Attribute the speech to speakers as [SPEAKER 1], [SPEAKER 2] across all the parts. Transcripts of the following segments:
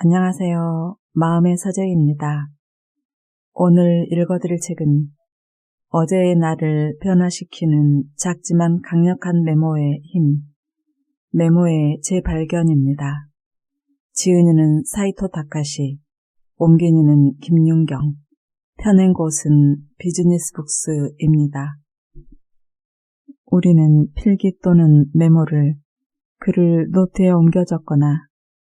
[SPEAKER 1] 안녕하세요. 마음의 서재입니다. 오늘 읽어드릴 책은 어제의 나를 변화시키는 작지만 강력한 메모의 힘, 메모의 재발견입니다. 지은이는 사이토 다카시, 옮기니는 김윤경, 펴낸 곳은 비즈니스 북스입니다. 우리는 필기 또는 메모를 글을 노트에 옮겨 적거나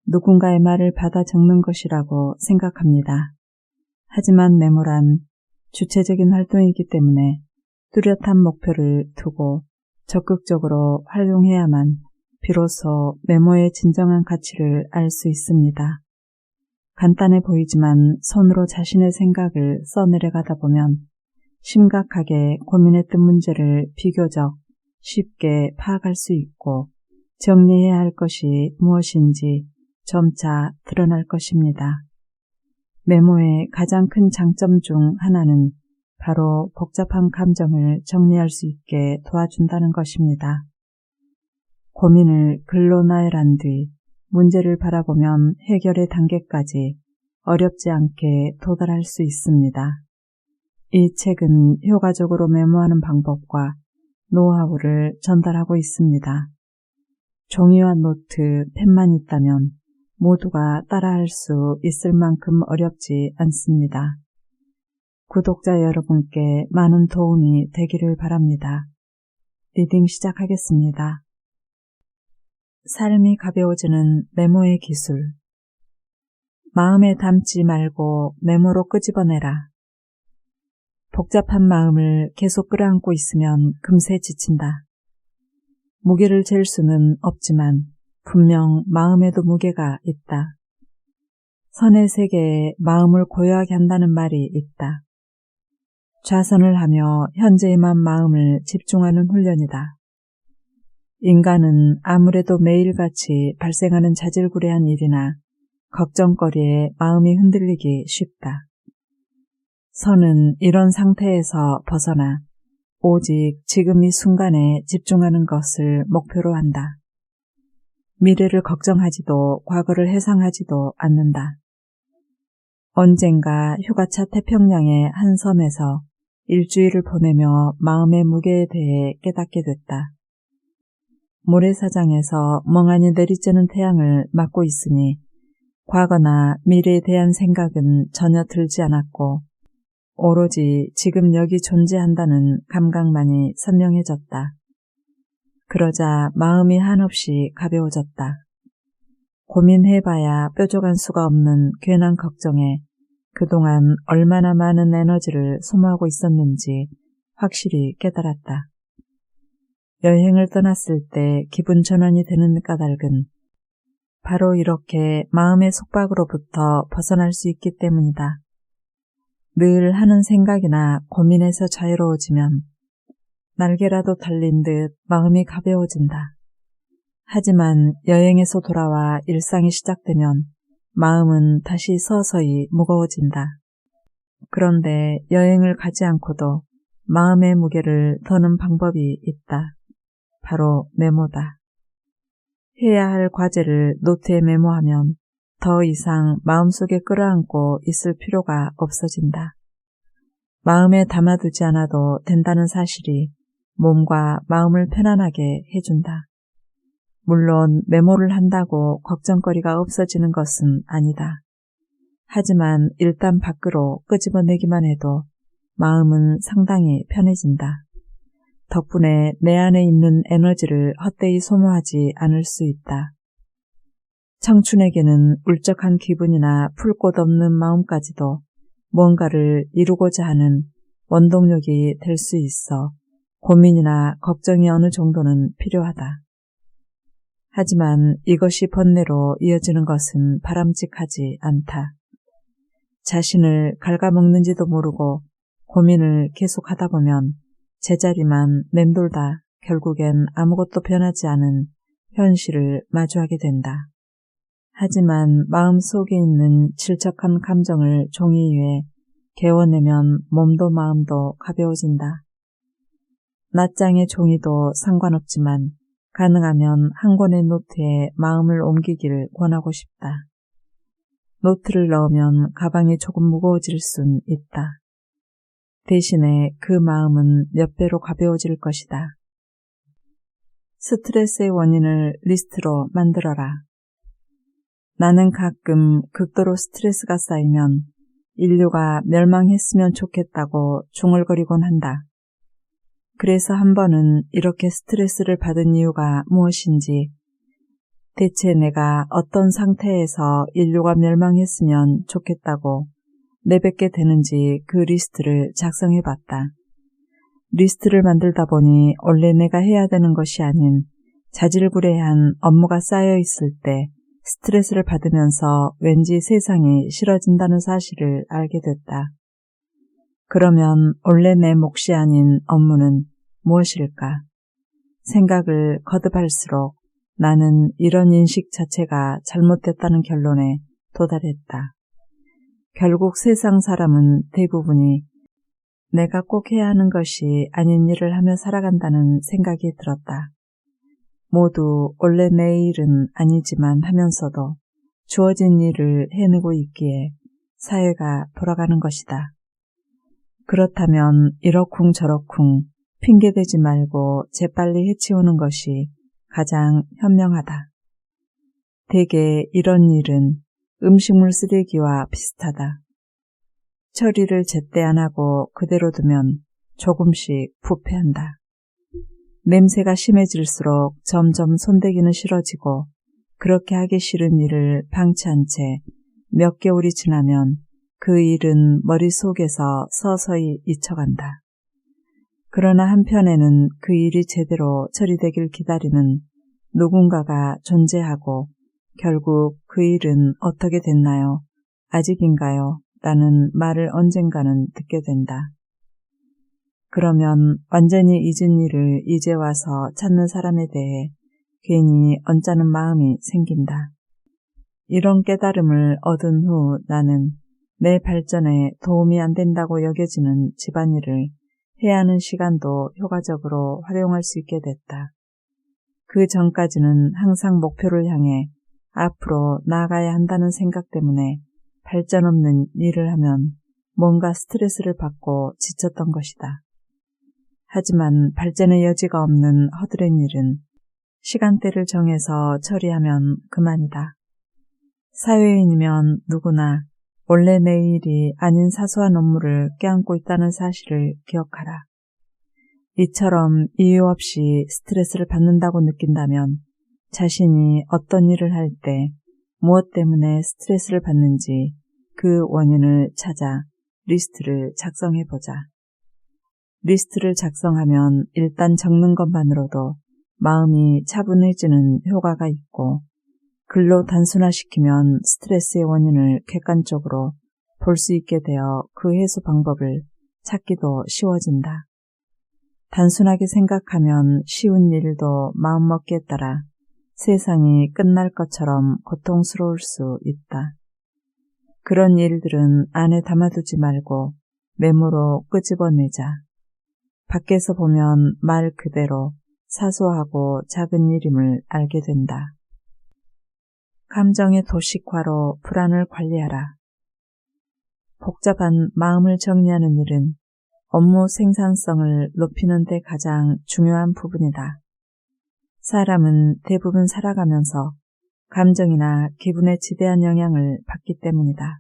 [SPEAKER 1] 누군가의 말을 받아 적는 것이라고 생각합니다. 하지만 메모란 주체적인 활동이기 때문에 뚜렷한 목표를 두고 적극적으로 활용해야만 비로소 메모의 진정한 가치를 알 수 있습니다. 간단해 보이지만 손으로 자신의 생각을 써내려가다 보면 심각하게 고민했던 문제를 비교적 쉽게 파악할 수 있고 정리해야 할 것이 무엇인지 점차 드러날 것입니다. 메모의 가장 큰 장점 중 하나는 바로 복잡한 감정을 정리할 수 있게 도와준다는 것입니다. 고민을 글로 나열한 뒤 문제를 바라보면 해결의 단계까지 어렵지 않게 도달할 수 있습니다. 이 책은 효과적으로 메모하는 방법과 노하우를 전달하고 있습니다. 종이와 노트, 펜만 있다면 모두가 따라할 수 있을 만큼 어렵지 않습니다. 구독자 여러분께 많은 도움이 되기를 바랍니다. 리딩 시작하겠습니다. 삶이 가벼워지는 메모의 기술 마음에 담지 말고 메모로 끄집어내라. 복잡한 마음을 계속 끌어안고 있으면 금세 지친다. 무게를 잴 수는 없지만 분명 마음에도 무게가 있다. 선의 세계에 마음을 고요하게 한다는 말이 있다. 좌선을 하며 현재에만 마음을 집중하는 훈련이다. 인간은 아무래도 매일같이 발생하는 자질구레한 일이나 걱정거리에 마음이 흔들리기 쉽다. 선은 이런 상태에서 벗어나 오직 지금 이 순간에 집중하는 것을 목표로 한다. 미래를 걱정하지도 과거를 해상하지도 않는다. 언젠가 휴가차 태평양의 한 섬에서 일주일을 보내며 마음의 무게에 대해 깨닫게 됐다. 모래사장에서 멍하니 내리쬐는 태양을 맞고 있으니 과거나 미래에 대한 생각은 전혀 들지 않았고 오로지 지금 여기 존재한다는 감각만이 선명해졌다. 그러자 마음이 한없이 가벼워졌다. 고민해봐야 뾰족한 수가 없는 괜한 걱정에 그동안 얼마나 많은 에너지를 소모하고 있었는지 확실히 깨달았다. 여행을 떠났을 때 기분 전환이 되는 까닭은 바로 이렇게 마음의 속박으로부터 벗어날 수 있기 때문이다. 늘 하는 생각이나 고민에서 자유로워지면 날개라도 달린 듯 마음이 가벼워진다. 하지만 여행에서 돌아와 일상이 시작되면 마음은 다시 서서히 무거워진다. 그런데 여행을 가지 않고도 마음의 무게를 더는 방법이 있다. 바로 메모다. 해야 할 과제를 노트에 메모하면 더 이상 마음속에 끌어안고 있을 필요가 없어진다. 마음에 담아두지 않아도 된다는 사실이 몸과 마음을 편안하게 해준다. 물론 메모를 한다고 걱정거리가 없어지는 것은 아니다. 하지만 일단 밖으로 끄집어내기만 해도 마음은 상당히 편해진다. 덕분에 내 안에 있는 에너지를 헛되이 소모하지 않을 수 있다. 청춘에게는 울적한 기분이나 풀 곳 없는 마음까지도 뭔가를 이루고자 하는 원동력이 될 수 있어 고민이나 걱정이 어느 정도는 필요하다. 하지만 이것이 번뇌로 이어지는 것은 바람직하지 않다. 자신을 갉아먹는지도 모르고 고민을 계속하다 보면 제자리만 맴돌다 결국엔 아무것도 변하지 않은 현실을 마주하게 된다. 하지만 마음 속에 있는 질척한 감정을 종이 위에 개워내면 몸도 마음도 가벼워진다. 낱장의 종이도 상관없지만 가능하면 한 권의 노트에 마음을 옮기기를 권하고 싶다. 노트를 넣으면 가방이 조금 무거워질 순 있다. 대신에 그 마음은 몇 배로 가벼워질 것이다. 스트레스의 원인을 리스트로 만들어라. 나는 가끔 극도로 스트레스가 쌓이면 인류가 멸망했으면 좋겠다고 중얼거리곤 한다. 그래서 한 번은 이렇게 스트레스를 받은 이유가 무엇인지 대체 내가 어떤 상태에서 인류가 멸망했으면 좋겠다고 내뱉게 되는지 그 리스트를 작성해 봤다. 리스트를 만들다 보니 원래 내가 해야 되는 것이 아닌 자질구레한 업무가 쌓여 있을 때 스트레스를 받으면서 왠지 세상이 싫어진다는 사실을 알게 됐다. 그러면 원래 내 몫이 아닌 업무는 무엇일까? 생각을 거듭할수록 나는 이런 인식 자체가 잘못됐다는 결론에 도달했다. 결국 세상 사람은 대부분이 내가 꼭 해야 하는 것이 아닌 일을 하며 살아간다는 생각이 들었다. 모두 원래 내 일은 아니지만 하면서도 주어진 일을 해내고 있기에 사회가 돌아가는 것이다. 그렇다면 이러쿵 저러쿵 핑계대지 말고 재빨리 해치우는 것이 가장 현명하다. 대개 이런 일은 음식물 쓰레기와 비슷하다. 처리를 제때 안 하고 그대로 두면 조금씩 부패한다. 냄새가 심해질수록 점점 손대기는 싫어지고 그렇게 하기 싫은 일을 방치한 채 몇 개월이 지나면 그 일은 머릿속에서 서서히 잊혀간다. 그러나 한편에는 그 일이 제대로 처리되길 기다리는 누군가가 존재하고 결국 그 일은 어떻게 됐나요? 아직인가요? 라는 말을 언젠가는 듣게 된다. 그러면 완전히 잊은 일을 이제 와서 찾는 사람에 대해 괜히 언짢은 마음이 생긴다. 이런 깨달음을 얻은 후 나는 내 발전에 도움이 안 된다고 여겨지는 집안일을 해야 하는 시간도 효과적으로 활용할 수 있게 됐다. 그 전까지는 항상 목표를 향해 앞으로 나아가야 한다는 생각 때문에 발전 없는 일을 하면 뭔가 스트레스를 받고 지쳤던 것이다. 하지만 발전의 여지가 없는 허드렛 일은 시간대를 정해서 처리하면 그만이다. 사회인이면 누구나 원래 내 일이 아닌 사소한 업무를 껴안고 있다는 사실을 기억하라. 이처럼 이유 없이 스트레스를 받는다고 느낀다면 자신이 어떤 일을 할 때 무엇 때문에 스트레스를 받는지 그 원인을 찾아 리스트를 작성해 보자. 리스트를 작성하면 일단 적는 것만으로도 마음이 차분해지는 효과가 있고 글로 단순화시키면 스트레스의 원인을 객관적으로 볼 수 있게 되어 그 해소 방법을 찾기도 쉬워진다. 단순하게 생각하면 쉬운 일도 마음먹기에 따라 세상이 끝날 것처럼 고통스러울 수 있다. 그런 일들은 안에 담아두지 말고 메모로 끄집어내자. 밖에서 보면 말 그대로 사소하고 작은 일임을 알게 된다. 감정의 도식화로 불안을 관리하라. 복잡한 마음을 정리하는 일은 업무 생산성을 높이는 데 가장 중요한 부분이다. 사람은 대부분 살아가면서 감정이나 기분에 지대한 영향을 받기 때문이다.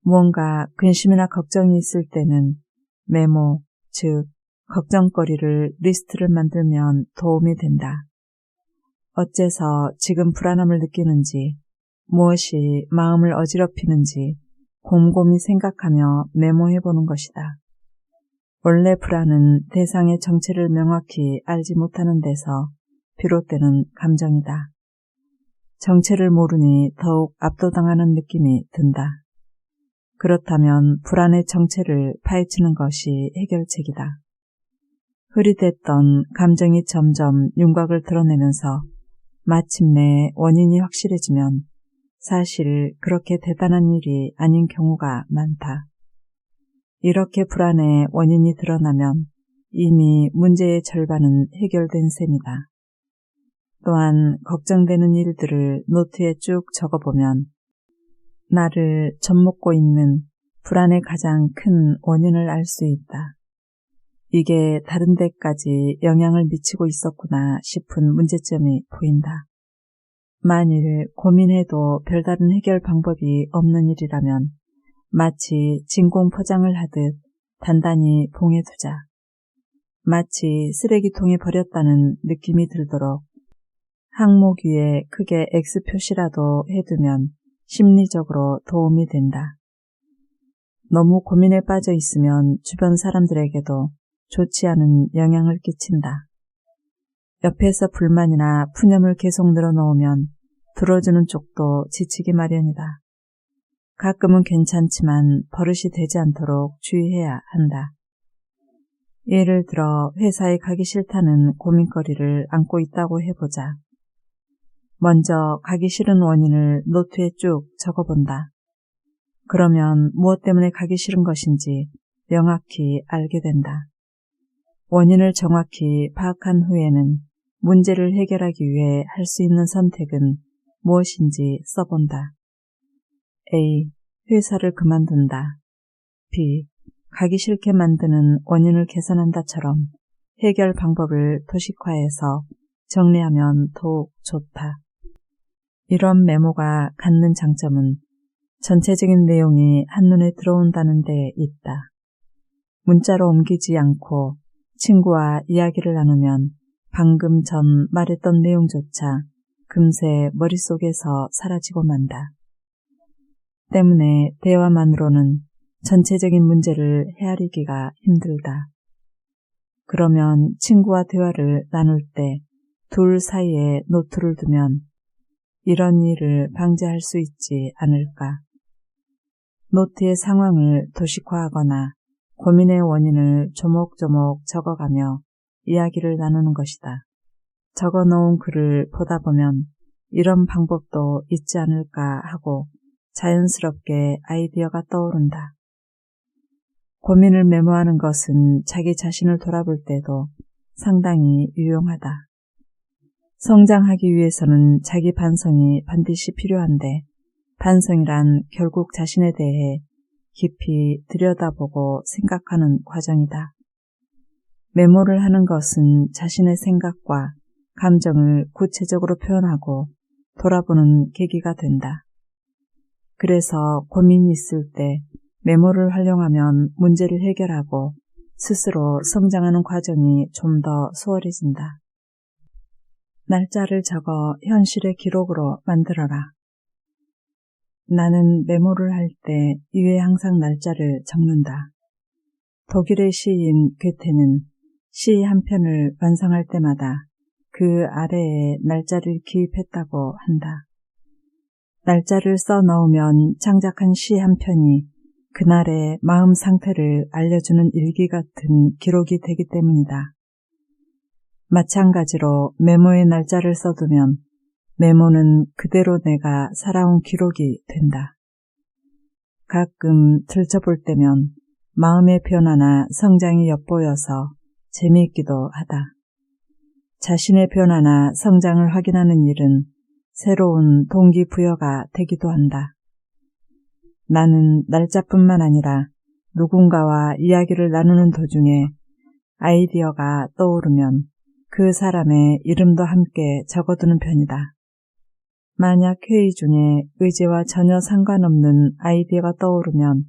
[SPEAKER 1] 무언가 근심이나 걱정이 있을 때는 메모, 즉 걱정거리를 리스트를 만들면 도움이 된다. 어째서 지금 불안함을 느끼는지, 무엇이 마음을 어지럽히는지 곰곰이 생각하며 메모해 보는 것이다. 원래 불안은 대상의 정체를 명확히 알지 못하는 데서 비롯되는 감정이다. 정체를 모르니 더욱 압도당하는 느낌이 든다. 그렇다면 불안의 정체를 파헤치는 것이 해결책이다. 흐리됐던 감정이 점점 윤곽을 드러내면서 마침내 원인이 확실해지면 사실 그렇게 대단한 일이 아닌 경우가 많다. 이렇게 불안의 원인이 드러나면 이미 문제의 절반은 해결된 셈이다. 또한 걱정되는 일들을 노트에 쭉 적어보면 나를 접목고 있는 불안의 가장 큰 원인을 알 수 있다. 이게 다른 데까지 영향을 미치고 있었구나 싶은 문제점이 보인다. 만일 고민해도 별다른 해결 방법이 없는 일이라면 마치 진공 포장을 하듯 단단히 봉해 두자. 마치 쓰레기통에 버렸다는 느낌이 들도록 항목 위에 크게 X 표시라도 해두면 심리적으로 도움이 된다. 너무 고민에 빠져 있으면 주변 사람들에게도 좋지 않은 영향을 끼친다. 옆에서 불만이나 푸념을 계속 늘어놓으면 들어주는 쪽도 지치기 마련이다. 가끔은 괜찮지만 버릇이 되지 않도록 주의해야 한다. 예를 들어 회사에 가기 싫다는 고민거리를 안고 있다고 해보자. 먼저 가기 싫은 원인을 노트에 쭉 적어본다. 그러면 무엇 때문에 가기 싫은 것인지 명확히 알게 된다. 원인을 정확히 파악한 후에는 문제를 해결하기 위해 할 수 있는 선택은 무엇인지 써본다. A. 회사를 그만둔다. B. 가기 싫게 만드는 원인을 개선한다처럼 해결 방법을 도식화해서 정리하면 더욱 좋다. 이런 메모가 갖는 장점은 전체적인 내용이 한눈에 들어온다는 데 있다. 문자로 옮기지 않고 친구와 이야기를 나누면 방금 전 말했던 내용조차 금세 머릿속에서 사라지고 만다. 때문에 대화만으로는 전체적인 문제를 헤아리기가 힘들다. 그러면 친구와 대화를 나눌 때 둘 사이에 노트를 두면 이런 일을 방지할 수 있지 않을까. 노트의 상황을 도식화하거나 고민의 원인을 조목조목 적어가며 이야기를 나누는 것이다. 적어 놓은 글을 보다 보면 이런 방법도 있지 않을까 하고 자연스럽게 아이디어가 떠오른다. 고민을 메모하는 것은 자기 자신을 돌아볼 때도 상당히 유용하다. 성장하기 위해서는 자기 반성이 반드시 필요한데 반성이란 결국 자신에 대해 깊이 들여다보고 생각하는 과정이다. 메모를 하는 것은 자신의 생각과 감정을 구체적으로 표현하고 돌아보는 계기가 된다. 그래서 고민이 있을 때 메모를 활용하면 문제를 해결하고 스스로 성장하는 과정이 좀 더 수월해진다. 날짜를 적어 현실의 기록으로 만들어라. 나는 메모를 할 때 이외 항상 날짜를 적는다. 독일의 시인 괴테는 시 한 편을 완성할 때마다 그 아래에 날짜를 기입했다고 한다. 날짜를 써 넣으면 창작한 시 한 편이 그날의 마음 상태를 알려주는 일기 같은 기록이 되기 때문이다. 마찬가지로 메모의 날짜를 써두면 메모는 그대로 내가 살아온 기록이 된다. 가끔 들춰볼 때면 마음의 변화나 성장이 엿보여서 재미있기도 하다. 자신의 변화나 성장을 확인하는 일은 새로운 동기부여가 되기도 한다. 나는 날짜뿐만 아니라 누군가와 이야기를 나누는 도중에 아이디어가 떠오르면 그 사람의 이름도 함께 적어두는 편이다. 만약 회의 중에 의제와 전혀 상관없는 아이디어가 떠오르면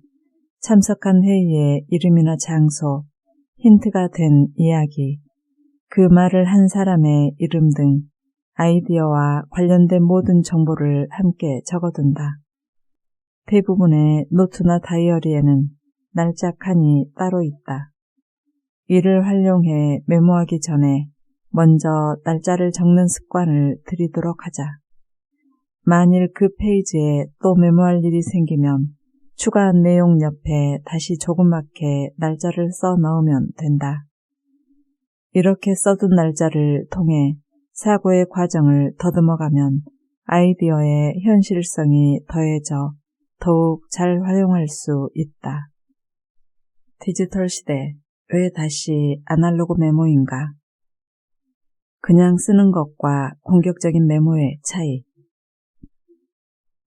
[SPEAKER 1] 참석한 회의의 이름이나 장소, 힌트가 된 이야기, 그 말을 한 사람의 이름 등 아이디어와 관련된 모든 정보를 함께 적어둔다. 대부분의 노트나 다이어리에는 날짜 칸이 따로 있다. 이를 활용해 메모하기 전에 먼저 날짜를 적는 습관을 들이도록 하자. 만일 그 페이지에 또 메모할 일이 생기면 추가한 내용 옆에 다시 조그맣게 날짜를 써 넣으면 된다. 이렇게 써둔 날짜를 통해 사고의 과정을 더듬어가면 아이디어의 현실성이 더해져 더욱 잘 활용할 수 있다. 디지털 시대, 왜 다시 아날로그 메모인가? 그냥 쓰는 것과 공격적인 메모의 차이.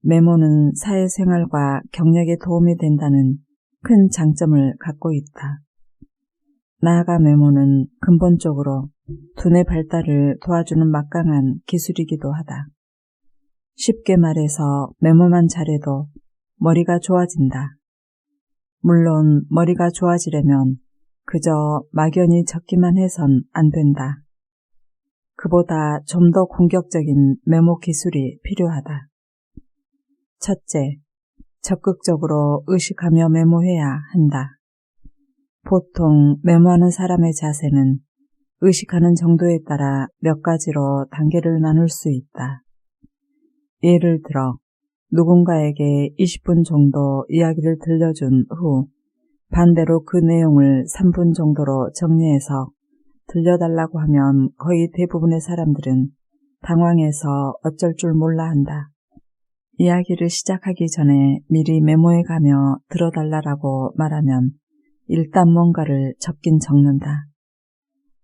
[SPEAKER 1] 메모는 사회생활과 경력에 도움이 된다는 큰 장점을 갖고 있다. 나아가 메모는 근본적으로 두뇌 발달을 도와주는 막강한 기술이기도 하다. 쉽게 말해서 메모만 잘해도 머리가 좋아진다. 물론 머리가 좋아지려면 그저 막연히 적기만 해선 안 된다. 그보다 좀 더 공격적인 메모 기술이 필요하다. 첫째, 적극적으로 의식하며 메모해야 한다. 보통 메모하는 사람의 자세는 의식하는 정도에 따라 몇 가지로 단계를 나눌 수 있다. 예를 들어 누군가에게 20분 정도 이야기를 들려준 후 반대로 그 내용을 3분 정도로 정리해서 들려달라고 하면 거의 대부분의 사람들은 당황해서 어쩔 줄 몰라 한다. 이야기를 시작하기 전에 미리 메모해 가며 들어달라고 말하면 일단 뭔가를 적긴 적는다.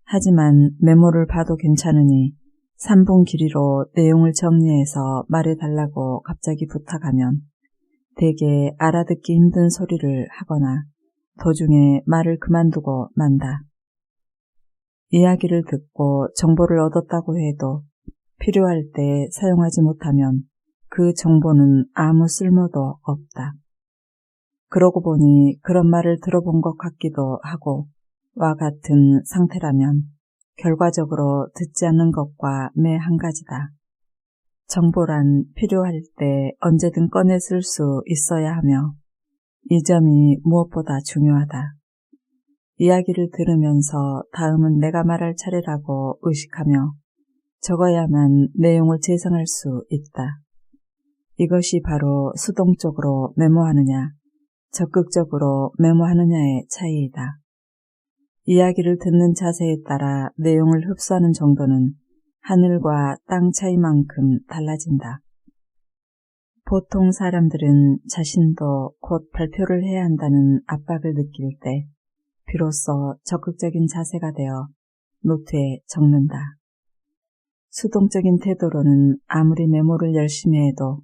[SPEAKER 1] 하지만 메모를 봐도 괜찮으니 3분 길이로 내용을 정리해서 말해달라고 갑자기 부탁하면 대개 알아듣기 힘든 소리를 하거나 도중에 말을 그만두고 만다. 이야기를 듣고 정보를 얻었다고 해도 필요할 때 사용하지 못하면 그 정보는 아무 쓸모도 없다. 그러고 보니 그런 말을 들어본 것 같기도 하고 와 같은 상태라면 결과적으로 듣지 않는 것과 매 한 가지다. 정보란 필요할 때 언제든 꺼내 쓸 수 있어야 하며 이 점이 무엇보다 중요하다. 이야기를 들으면서 다음은 내가 말할 차례라고 의식하며 적어야만 내용을 재생할 수 있다. 이것이 바로 수동적으로 메모하느냐, 적극적으로 메모하느냐의 차이이다. 이야기를 듣는 자세에 따라 내용을 흡수하는 정도는 하늘과 땅 차이만큼 달라진다. 보통 사람들은 자신도 곧 발표를 해야 한다는 압박을 느낄 때 비로소 적극적인 자세가 되어 노트에 적는다. 수동적인 태도로는 아무리 메모를 열심히 해도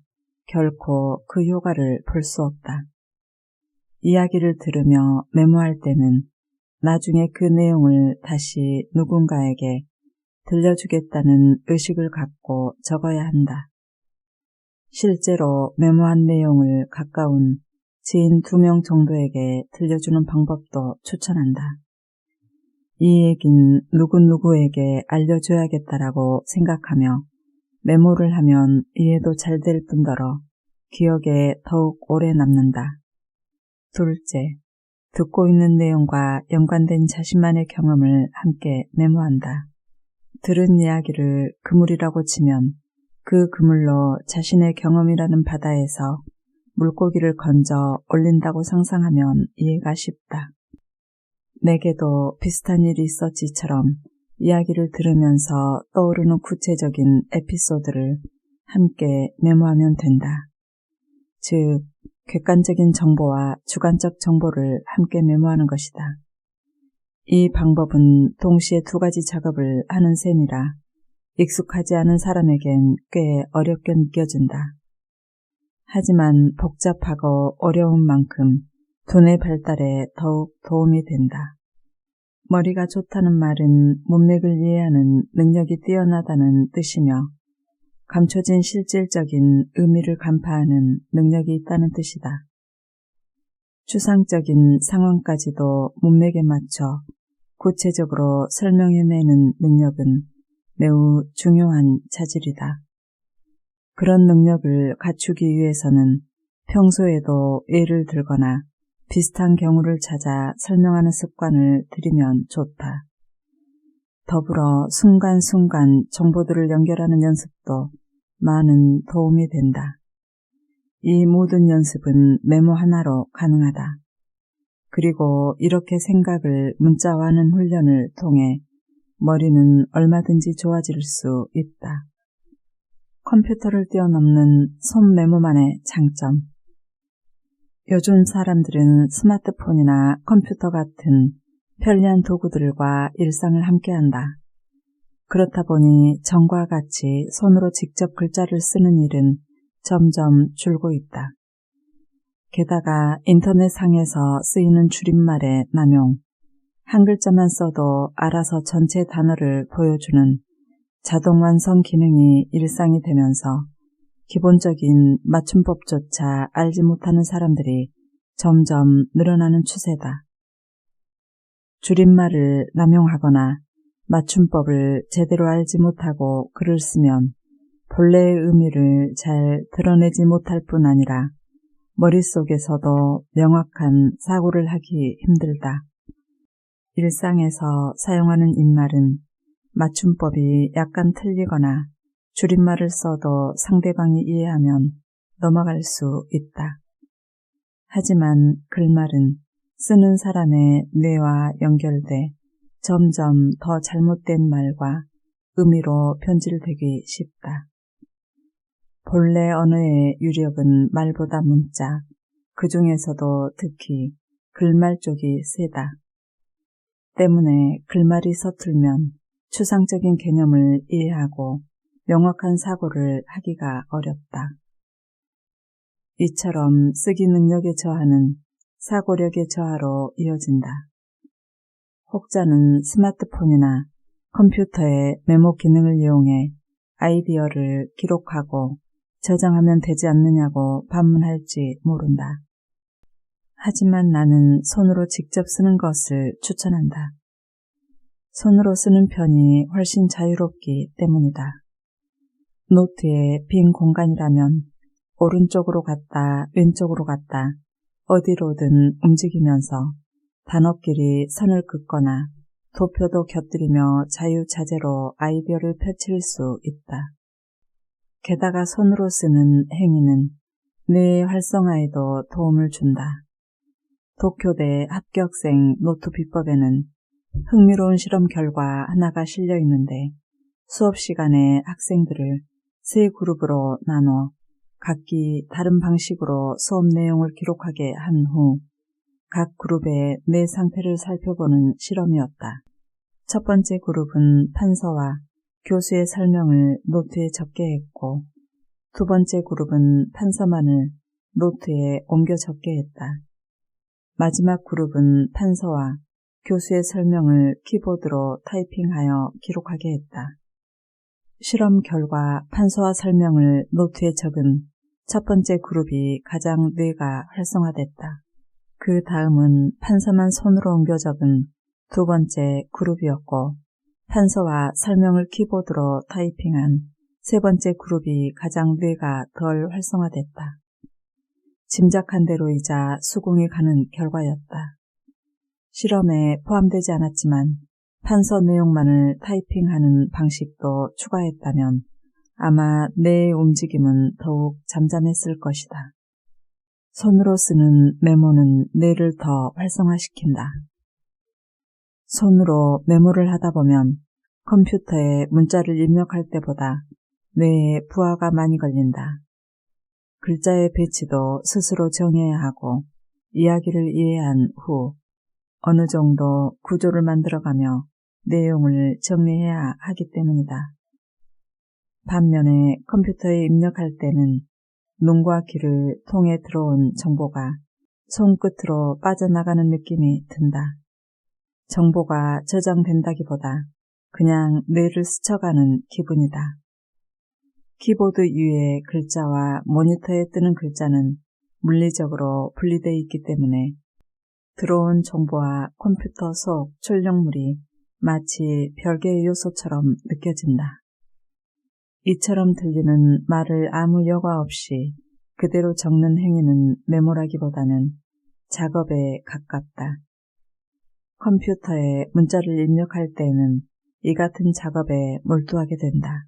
[SPEAKER 1] 결코 그 효과를 볼 수 없다. 이야기를 들으며 메모할 때는 나중에 그 내용을 다시 누군가에게 들려주겠다는 의식을 갖고 적어야 한다. 실제로 메모한 내용을 가까운 지인 두 명 정도에게 들려주는 방법도 추천한다. 이 얘긴 누구누구에게 알려줘야겠다라고 생각하며 메모를 하면 이해도 잘 될 뿐더러 기억에 더욱 오래 남는다. 둘째, 듣고 있는 내용과 연관된 자신만의 경험을 함께 메모한다. 들은 이야기를 그물이라고 치면 그 그물로 자신의 경험이라는 바다에서 물고기를 건져 올린다고 상상하면 이해가 쉽다. 내게도 비슷한 일이 있었지처럼 이야기를 들으면서 떠오르는 구체적인 에피소드를 함께 메모하면 된다. 즉, 객관적인 정보와 주관적 정보를 함께 메모하는 것이다. 이 방법은 동시에 두 가지 작업을 하는 셈이라 익숙하지 않은 사람에겐 꽤 어렵게 느껴진다. 하지만 복잡하고 어려운 만큼 두뇌 발달에 더욱 도움이 된다. 머리가 좋다는 말은 문맥을 이해하는 능력이 뛰어나다는 뜻이며 감춰진 실질적인 의미를 간파하는 능력이 있다는 뜻이다. 추상적인 상황까지도 문맥에 맞춰 구체적으로 설명해내는 능력은 매우 중요한 자질이다. 그런 능력을 갖추기 위해서는 평소에도 예를 들거나 비슷한 경우를 찾아 설명하는 습관을 들이면 좋다. 더불어 순간순간 정보들을 연결하는 연습도 많은 도움이 된다. 이 모든 연습은 메모 하나로 가능하다. 그리고 이렇게 생각을 문자화하는 훈련을 통해 머리는 얼마든지 좋아질 수 있다. 컴퓨터를 뛰어넘는 손 메모만의 장점. 요즘 사람들은 스마트폰이나 컴퓨터 같은 편리한 도구들과 일상을 함께한다. 그렇다 보니 전과 같이 손으로 직접 글자를 쓰는 일은 점점 줄고 있다. 게다가 인터넷상에서 쓰이는 줄임말의 남용, 한 글자만 써도 알아서 전체 단어를 보여주는 자동 완성 기능이 일상이 되면서 기본적인 맞춤법조차 알지 못하는 사람들이 점점 늘어나는 추세다. 줄임말을 남용하거나 맞춤법을 제대로 알지 못하고 글을 쓰면 본래의 의미를 잘 드러내지 못할 뿐 아니라 머릿속에서도 명확한 사고를 하기 힘들다. 일상에서 사용하는 인말은 맞춤법이 약간 틀리거나 줄임말을 써도 상대방이 이해하면 넘어갈 수 있다. 하지만 글말은 쓰는 사람의 뇌와 연결돼 점점 더 잘못된 말과 의미로 변질되기 쉽다. 본래 언어의 유력은 말보다 문자, 그 중에서도 특히 글말 쪽이 세다. 때문에 글말이 서툴면 추상적인 개념을 이해하고 명확한 사고를 하기가 어렵다. 이처럼 쓰기 능력의 저하는 사고력의 저하로 이어진다. 혹자는 스마트폰이나 컴퓨터의 메모 기능을 이용해 아이디어를 기록하고 저장하면 되지 않느냐고 반문할지 모른다. 하지만 나는 손으로 직접 쓰는 것을 추천한다. 손으로 쓰는 편이 훨씬 자유롭기 때문이다. 노트에 빈 공간이라면 오른쪽으로 갔다 왼쪽으로 갔다 어디로든 움직이면서 단어끼리 선을 긋거나 도표도 곁들이며 자유자재로 아이디어를 펼칠 수 있다. 게다가 손으로 쓰는 행위는 뇌의 활성화에도 도움을 준다. 도쿄대 합격생 노트 비법에는 흥미로운 실험 결과 하나가 실려 있는데 수업 시간에 학생들을 세 그룹으로 나눠 각기 다른 방식으로 수업 내용을 기록하게 한 후 각 그룹의 뇌 상태를 살펴보는 실험이었다. 첫 번째 그룹은 판서와 교수의 설명을 노트에 적게 했고 두 번째 그룹은 판서만을 노트에 옮겨 적게 했다. 마지막 그룹은 판서와 교수의 설명을 키보드로 타이핑하여 기록하게 했다. 실험 결과 판서와 설명을 노트에 적은 첫 번째 그룹이 가장 뇌가 활성화됐다. 그 다음은 판서만 손으로 옮겨 적은 두 번째 그룹이었고 판서와 설명을 키보드로 타이핑한 세 번째 그룹이 가장 뇌가 덜 활성화됐다. 짐작한 대로이자 수긍이 가는 결과였다. 실험에 포함되지 않았지만 판서 내용만을 타이핑하는 방식도 추가했다면 아마 뇌의 움직임은 더욱 잠잠했을 것이다. 손으로 쓰는 메모는 뇌를 더 활성화시킨다. 손으로 메모를 하다 보면 컴퓨터에 문자를 입력할 때보다 뇌에 부하가 많이 걸린다. 글자의 배치도 스스로 정해야 하고 이야기를 이해한 후 어느 정도 구조를 만들어가며 내용을 정리해야 하기 때문이다. 반면에 컴퓨터에 입력할 때는 눈과 귀를 통해 들어온 정보가 손끝으로 빠져나가는 느낌이 든다. 정보가 저장된다기보다 그냥 뇌를 스쳐가는 기분이다. 키보드 위에 글자와 모니터에 뜨는 글자는 물리적으로 분리되어 있기 때문에 들어온 정보와 컴퓨터 속 출력물이 마치 별개의 요소처럼 느껴진다. 이처럼 들리는 말을 아무 여과 없이 그대로 적는 행위는 메모라기보다는 작업에 가깝다. 컴퓨터에 문자를 입력할 때에는 이 같은 작업에 몰두하게 된다.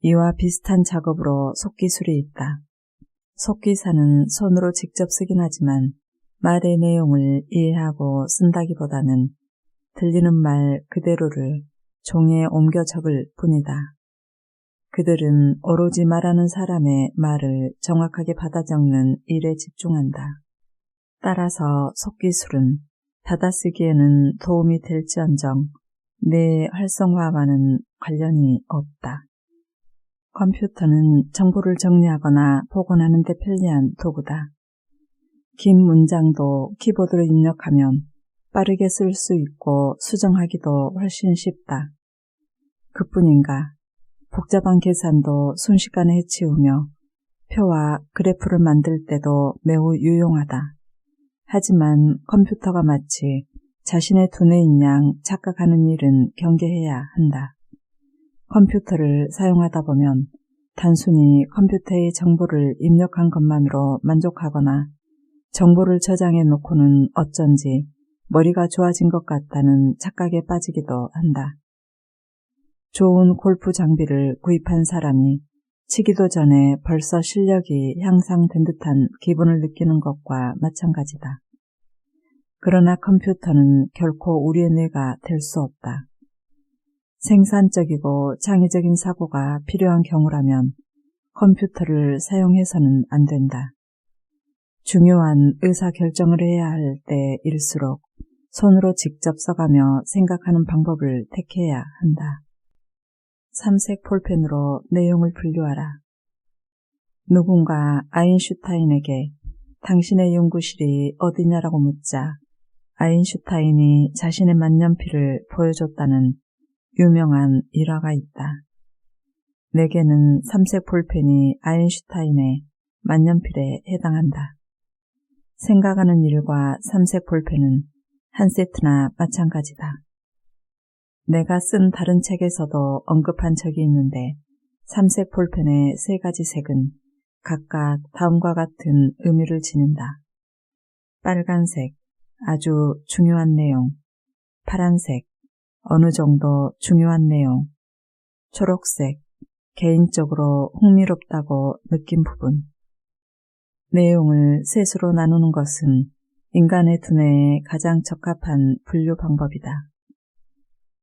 [SPEAKER 1] 이와 비슷한 작업으로 속기술이 있다. 속기사는 손으로 직접 쓰긴 하지만 말의 내용을 이해하고 쓴다기보다는 들리는 말 그대로를 종이에 옮겨 적을 뿐이다. 그들은 오로지 말하는 사람의 말을 정확하게 받아 적는 일에 집중한다. 따라서 속기술은 받아쓰기에는 도움이 될지언정 내 활성화와는 관련이 없다. 컴퓨터는 정보를 정리하거나 복원하는 데 편리한 도구다. 긴 문장도 키보드로 입력하면 빠르게 쓸 수 있고 수정하기도 훨씬 쉽다. 그뿐인가 복잡한 계산도 순식간에 해치우며 표와 그래프를 만들 때도 매우 유용하다. 하지만 컴퓨터가 마치 자신의 두뇌인 양 착각하는 일은 경계해야 한다. 컴퓨터를 사용하다 보면 단순히 컴퓨터의 정보를 입력한 것만으로 만족하거나 정보를 저장해 놓고는 어쩐지 머리가 좋아진 것 같다는 착각에 빠지기도 한다. 좋은 골프 장비를 구입한 사람이 치기도 전에 벌써 실력이 향상된 듯한 기분을 느끼는 것과 마찬가지다. 그러나 컴퓨터는 결코 우리의 뇌가 될 수 없다. 생산적이고 창의적인 사고가 필요한 경우라면 컴퓨터를 사용해서는 안 된다. 중요한 의사결정을 해야 할 때일수록 손으로 직접 써가며 생각하는 방법을 택해야 한다. 삼색 볼펜으로 내용을 분류하라. 누군가 아인슈타인에게 당신의 연구실이 어디냐라고 묻자 아인슈타인이 자신의 만년필을 보여줬다는 유명한 일화가 있다. 내게는 삼색 볼펜이 아인슈타인의 만년필에 해당한다. 생각하는 일과 삼색 볼펜은 한 세트나 마찬가지다. 내가 쓴 다른 책에서도 언급한 적이 있는데 삼색 볼펜의 세 가지 색은 각각 다음과 같은 의미를 지닌다. 빨간색, 아주 중요한 내용. 파란색, 어느 정도 중요한 내용. 초록색, 개인적으로 흥미롭다고 느낀 부분. 내용을 셋으로 나누는 것은 인간의 두뇌에 가장 적합한 분류 방법이다.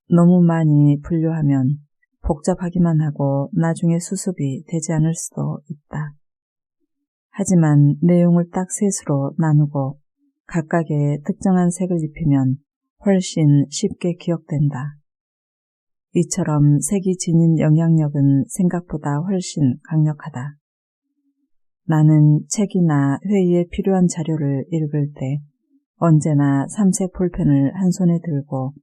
[SPEAKER 1] 너무 많이 분류하면 복잡하기만 하고 나중에 수습이 되지 않을 수도 있다. 하지만 내용을 딱 셋으로 나누고 각각의 특정한 색을 입히면 훨씬 쉽게 기억된다. 이처럼 색이 지닌 영향력은 생각보다 훨씬 강력하다. 나는 책이나 회의에 필요한 자료를 읽을 때 언제나 삼색 볼펜을 한 손에 들고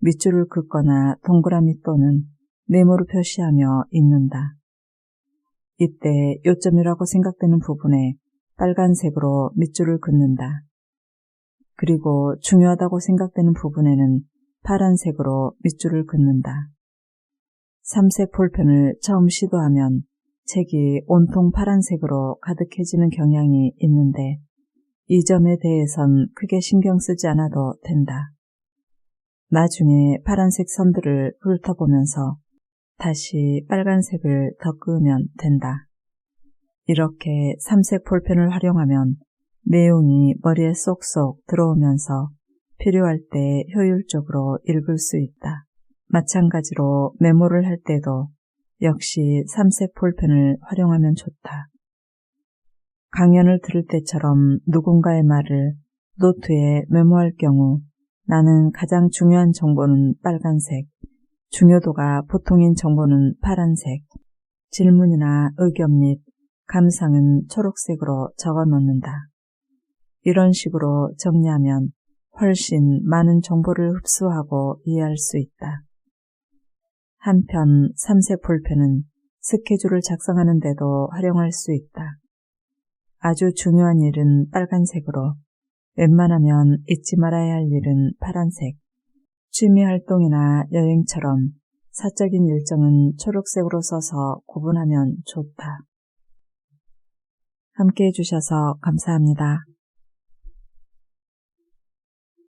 [SPEAKER 1] 밑줄을 긋거나 동그라미 또는 네모로 표시하며 읽는다. 이때 요점이라고 생각되는 부분에 빨간색으로 밑줄을 긋는다. 그리고 중요하다고 생각되는 부분에는 파란색으로 밑줄을 긋는다. 삼색 볼펜을 처음 시도하면 책이 온통 파란색으로 가득해지는 경향이 있는데 이 점에 대해선 크게 신경 쓰지 않아도 된다. 나중에 파란색 선들을 훑어보면서 다시 빨간색을 더 끄면 된다. 이렇게 삼색 볼펜을 활용하면 내용이 머리에 쏙쏙 들어오면서 필요할 때 효율적으로 읽을 수 있다. 마찬가지로 메모를 할 때도 역시 삼색 볼펜을 활용하면 좋다. 강연을 들을 때처럼 누군가의 말을 노트에 메모할 경우 나는 가장 중요한 정보는 빨간색, 중요도가 보통인 정보는 파란색, 질문이나 의견 및 감상은 초록색으로 적어 놓는다. 이런 식으로 정리하면 훨씬 많은 정보를 흡수하고 이해할 수 있다. 한편 삼색 볼펜은 스케줄을 작성하는 데도 활용할 수 있다. 아주 중요한 일은 빨간색으로 웬만하면 잊지 말아야 할 일은 파란색, 취미 활동이나 여행처럼 사적인 일정은 초록색으로 써서 구분하면 좋다. 함께 해주셔서 감사합니다.